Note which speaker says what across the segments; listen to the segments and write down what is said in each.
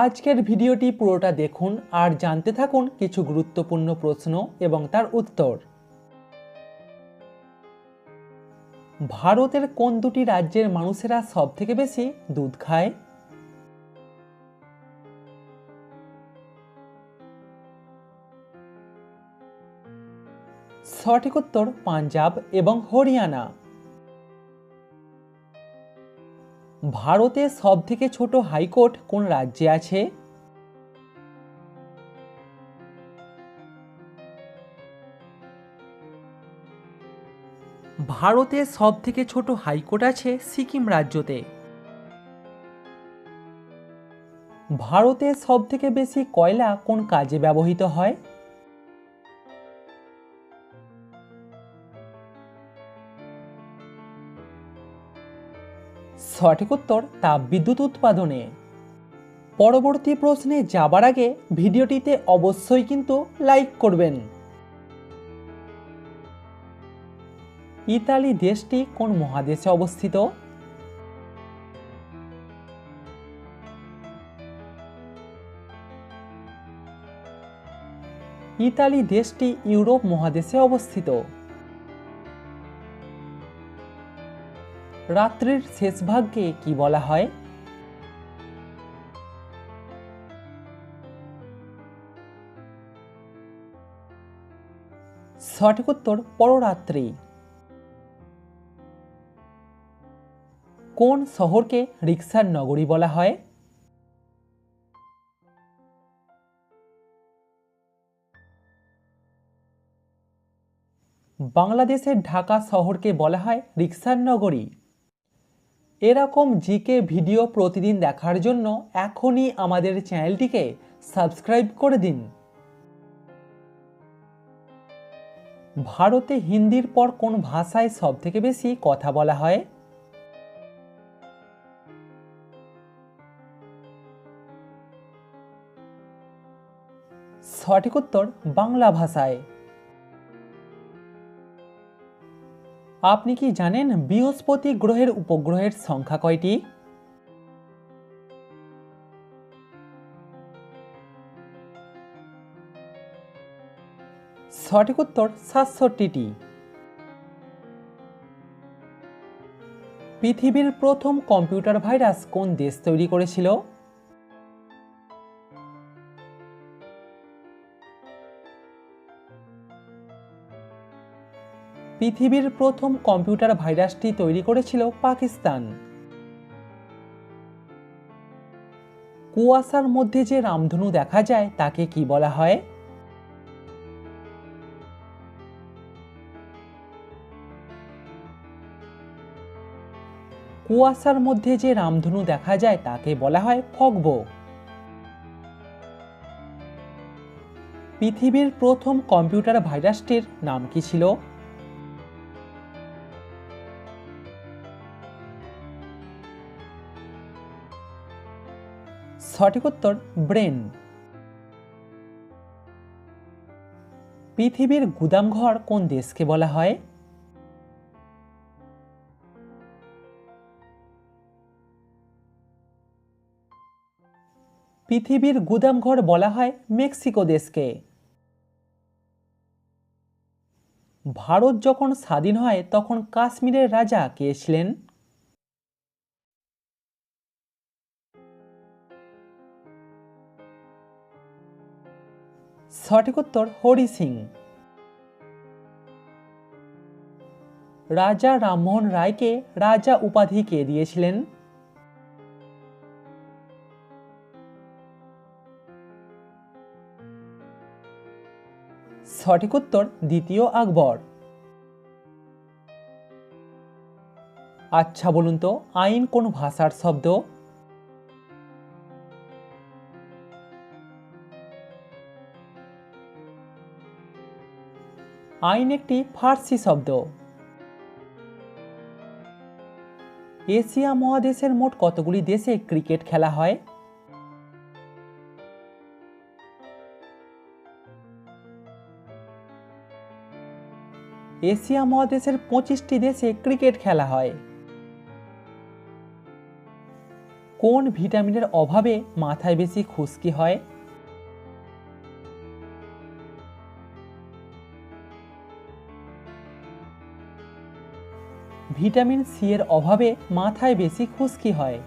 Speaker 1: আজকের ভিডিওটি পুরোটা দেখুন আর জানতে থাকুন কিছু গুরুত্বপূর্ণ প্রশ্ন এবং তার উত্তর। ভারতের কোন দুটি রাজ্যের মানুষেরা সবথেকে বেশি দুধ খায়? সঠিক উত্তর, পাঞ্জাব এবং হরিয়ানা। ভারতে সবথেকে ছোট হাইকোর্ট কোন রাজ্যে আছে? ভারতে সবথেকে ছোট হাইকোর্ট আছে সিকিম রাজ্যতে। ভারতে সবথেকে বেশি কয়লা কোন কাজে ব্যবহৃত হয়? সঠিক উত্তর তাপবিদ্যুৎ উৎপাদনে। পরবর্তী প্রশ্নে যাবার আগে ভিডিওটিতে অবশ্যই কিন্তু লাইক করবেন। ইতালি দেশটি কোন মহাদেশে অবস্থিত? ইতালি দেশটি ইউরোপ মহাদেশে অবস্থিত। রাত্রির শেষ ভাগকে কি বলা হয়? সঠিক উত্তর, পররাত্রি। কোন শহরকে রিক্সার নগরী বলা হয়? বাংলাদেশের ঢাকা শহরকে বলা হয় রিক্সার নগরী। এরকম জিকে ভিডিও প্রতিদিন দেখার জন্য এখনই আমাদের চ্যানেলটিকে সাবস্ক্রাইব করে দিন। ভারতে হিন্দির পর কোন ভাষায় সবথেকে বেশি কথা বলা হয়? সঠিক উত্তর বাংলা ভাষায়। আপনি কি জানেন বৃহস্পতি গ্রহের উপগ্রহের সংখ্যা কয়টি? সঠিক উত্তর সাতষট্টিটি। পৃথিবীর প্রথম কম্পিউটার ভাইরাস কোন দেশ তৈরি করেছিল? পৃথিবীর প্রথম কম্পিউটার ভাইরাসটি তৈরি করেছিল পাকিস্তান। কুয়াশার মধ্যে যে রামধনু দেখা যায়, তাকে কি বলা হয়? কুয়াশার মধ্যে যে রামধনু দেখা যায়, তাকে বলা হয় ফগব। পৃথিবীর প্রথম কম্পিউটার ভাইরাসটির নাম কি ছিল? সঠিক উত্তর, ব্রেন। পৃথিবীর গুদামঘর কোন দেশকে বলা হয়? পৃথিবীর গুদামঘর বলা হয় মেক্সিকো দেশকে। ভারত যখন স্বাধীন হয়, তখন কাশ্মীরের রাজা কে ছিলেন? সঠিক উত্তর হরি সিং। রাজা রামমোহন রায়কে রাজা উপাধি কে দিয়েছিলেন? সঠিক উত্তর দ্বিতীয় আকবর। আচ্ছা বলুন তো, আইন কোন ভাষার শব্দ? আইন একটি ফার্সি শব্দ। এশিয়া মহাদেশের মোট কতগুলি দেশে ক্রিকেট খেলা হয়? এশিয়া মহাদেশের পঁচিশটি দেশে ক্রিকেট খেলা হয়। কোন ভিটামিনের অভাবে মাথায় বেশি খুশকি হয়? ভিটামিন সি এর অভাবে মাথায় বেশি খুশকি হয়।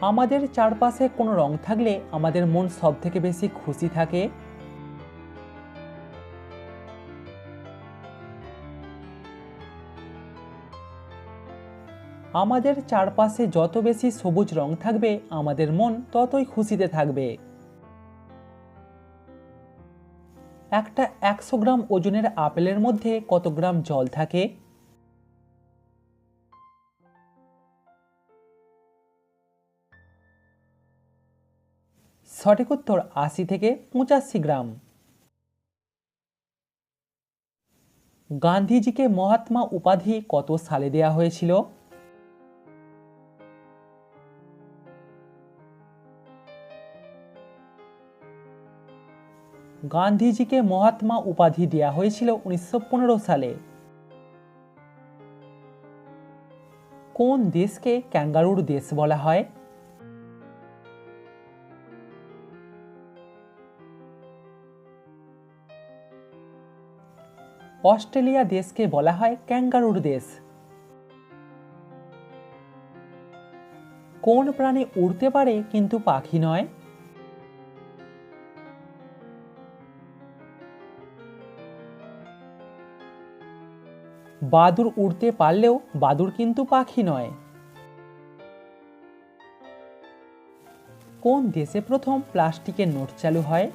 Speaker 1: আমাদের চারপাশে কোনো রং থাকলে আমাদের মন সব থেকে বেশি খুশি থাকে। আমাদের চারপাশে যত বেশি সবুজ রং থাকবে, আমাদের মন ততই খুশিতে থাকবে। একটা একশো গ্রাম ওজনের আপেলের মধ্যে কত গ্রাম জল থাকে? সঠিক উত্তর আশি থেকে পঁচাশি গ্রাম। গান্ধীজিকে মহাত্মা উপাধি কত সালে দেয়া হয়েছিল? গান্ধীজিকে মহাত্মা উপাধি দেয়া হয়েছিল উনিশশো পনেরো সালে। কোন দেশকে ক্যাঙ্গারুর দেশ বলা হয়? অস্ট্রেলিয়া দেশকে বলা হয় ক্যাঙ্গারুর দেশ। কোন প্রাণী উড়তে পারে কিন্তু পাখি নয়? বাদুর উড়তে পারলেও বাদুর কিন্তু পাখি নয়। কোন দেশে প্রথম প্লাস্টিকের নোট চালু হয়?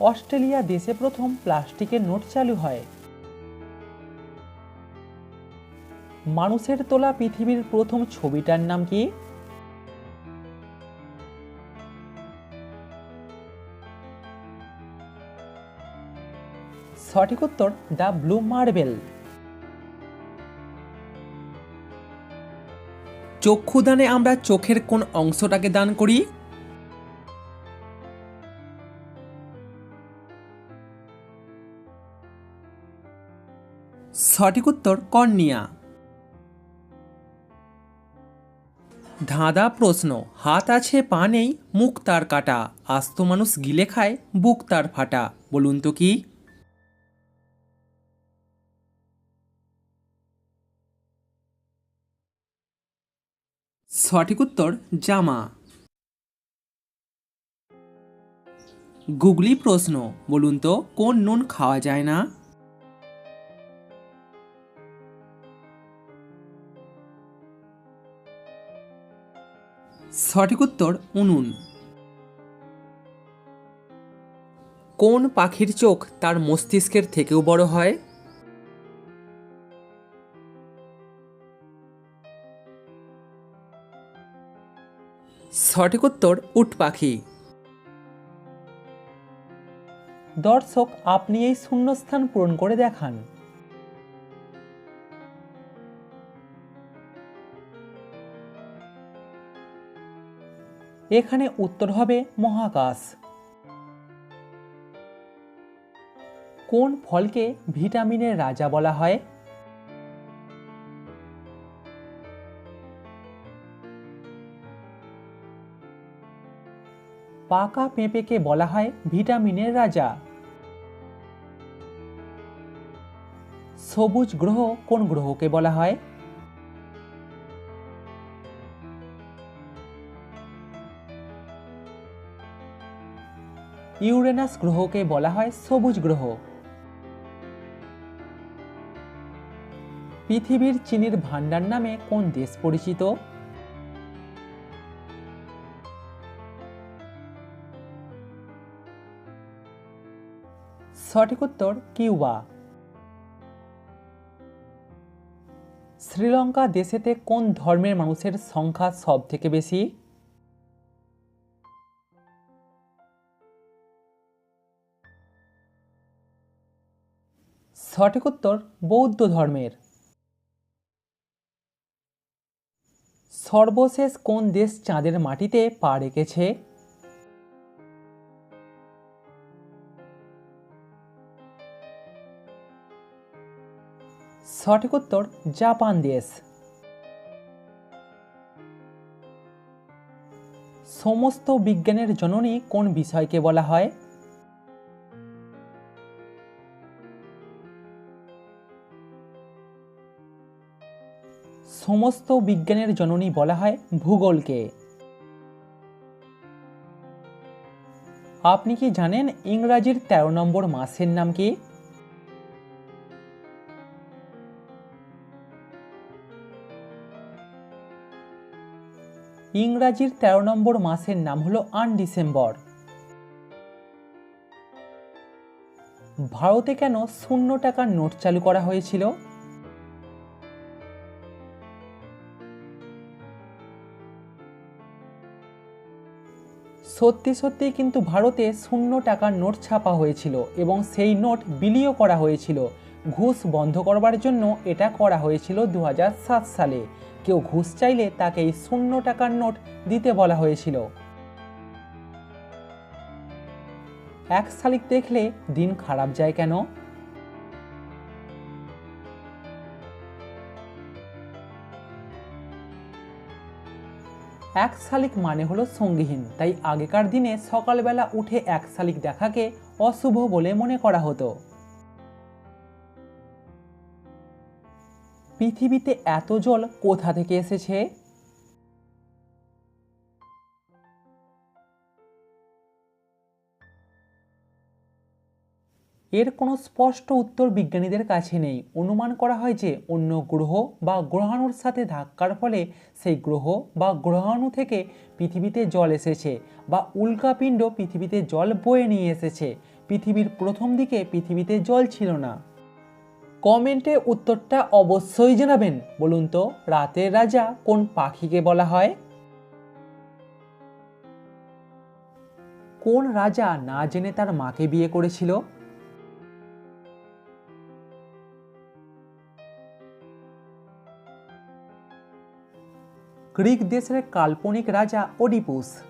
Speaker 1: অস্ট্রেলিয়া দেশে প্রথম প্লাস্টিকের নোট চালু হয়। মানুষের তোলা পৃথিবীর প্রথম ছবিটার নাম কি? সঠিক উত্তর দ্য ব্লু মার্বেল। চক্ষুদানে আমরা চোখের কোন অংশটাকে দান করি? সঠিক উত্তর কর্নিয়া। ধাঁধা প্রশ্ন, হাত আছে, পা নেই, মুখ তার কাটা, আস্ত মানুষ গিলে খায়, বুক তার ফাটা, বলুন তো কি? সঠিক উত্তর, জামা। গুগলি প্রশ্ন, বলুন তো, কোন নুন খাওয়া যায় না? সঠিক উত্তর, উনুন। কোন পাখির চোখ তার মস্তিষ্কের থেকেও বড় হয়? সঠিক উত্তর উট পাখি। দর্শক, আপনি এই শূন্যস্থান পূরণ করে দেখান। এখানে উত্তর হবে মহাকাশ। কোন ফলকে ভিটামিনের রাজা বলা হয়? পাকা পেঁপেকে বলা হয় ভিটামিনের রাজা। সবুজ গ্রহ কোন গ্রহকে বলা হয়? ইউরেনাস গ্রহকে বলা হয় সবুজ গ্রহ। পৃথিবীর চিনির ভান্ডার নামে কোন দেশ পরিচিত? সঠিক উত্তর কিউবা। শ্রীলঙ্কা দেশেতে কোন ধর্মের মানুষের সংখ্যা সব থেকে বেশি? সঠিক উত্তর বৌদ্ধ ধর্মের। সর্বশেষ কোন দেশ চাঁদের মাটিতে পা রেখেছে? সঠিক উত্তর জাপান দেশ সমস্ত বিজ্ঞানের জননী কোন বিষয়কে বলা হয়? সমস্ত বিজ্ঞানের জননী বলা হয় ভূগোলকে। আপনি কি জানেন ইংরাজির তেরো নম্বর মাসের নাম কি? ইংরাজির তেরো নম্বর মাসের নাম হলো আন ডিসেম্বর। ভারতে কেন শূন্য টাকার নোট চালু করা হয়েছিল? সত্যি সত্যি কিন্তু ভারতে শূন্য টাকার নোট ছাপা হয়েছিল এবং সেই নোট বিলিও করা হয়েছিল। ঘুষ বন্ধ করবার জন্য এটা করা হয়েছিল দু হাজার সাত সালে। কেউ ঘুষ চাইলে তাকে শূন্য টাকার নোট দিতে বলা হয়েছিল। এক শালিক দেখলে দিন খারাপ যায় কেন? এক শালিক মানে হলো সঙ্গীহীন, তাই আগেকার দিনে সকালবেলা উঠে এক শালিক দেখাকে অশুভ বলে মনে করা হতো। পৃথিবীতে এত জল কোথা থেকে এসেছে? এর কোনো স্পষ্ট উত্তর বিজ্ঞানীদের কাছে নেই। অনুমান করা হয় যে অন্য গ্রহ বা গ্রহাণুর সাথে ধাক্কার ফলে সেই গ্রহ বা গ্রহাণু থেকে পৃথিবীতে জল এসেছে বা উল্কাপিণ্ড পৃথিবীতে জল বয়ে নিয়ে এসেছে। পৃথিবীর প্রথম দিকে পৃথিবীতে জল ছিল না। কমেন্টে উত্তরটা অবশ্যই জানাবেন। বলুন তো, রাতের রাজা কোন পাখিকে বলা হয়? কোন রাজা না জেনে তার মাকে বিয়ে করেছিল? গ্রিক দেশের কাল্পনিক রাজা ওডিপুস